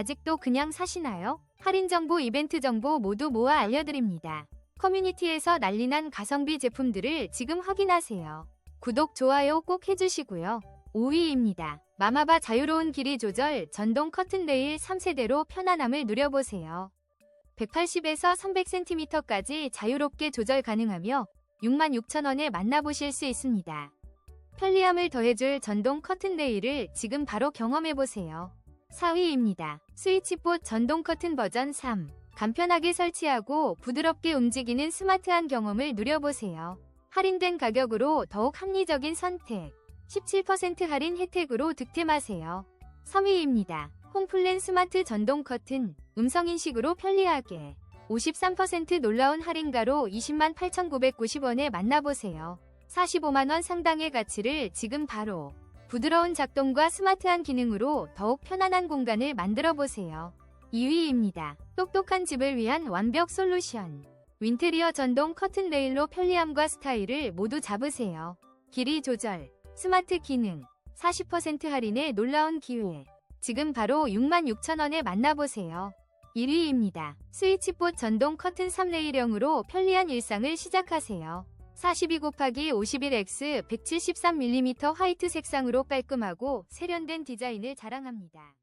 아직도 그냥 사시나요? 할인 정보, 이벤트 정보 모두 모아 알려드립니다. 커뮤니티에서 난리난 가성비 제품들을 지금 확인하세요. 구독, 좋아요 꼭 해주시고요. 5위입니다. 마마바 자유로운 길이 조절 전동 커튼 레일 3세대로 편안함을 누려보세요. 180에서 300cm까지 자유롭게 조절 가능하며 66,000원에 만나보실 수 있습니다. 편리함을 더해줄 전동 커튼 레일을 지금 바로 경험해보세요. 4위입니다. 스위치봇 전동 커튼 버전 3. 간편하게 설치하고 부드럽게 움직이는 스마트한 경험을 누려보세요. 할인된 가격으로 더욱 합리적인 선택. 17% 할인 혜택으로 득템하세요. 3위입니다. 홈플랜 스마트 전동 커튼. 음성인식으로 편리하게. 53% 놀라운 할인가로 20만 8,990원에 만나보세요. 45만원 상당의 가치를 지금 바로 부드러운 작동과 스마트한 기능으로 더욱 편안한 공간을 만들어 보세요. 2위입니다. 똑똑한 집을 위한 완벽 솔루션. 윈테리어 전동 커튼 레일로 편리함과 스타일을 모두 잡으세요. 길이 조절, 스마트 기능, 40% 할인의 놀라운 기회. 지금 바로 66,000원에 만나보세요. 1위입니다. 스위치봇 전동 커튼 3레일형으로 편리한 일상을 시작하세요. 42 곱하기 51X 173mm 화이트 색상으로 깔끔하고 세련된 디자인을 자랑합니다.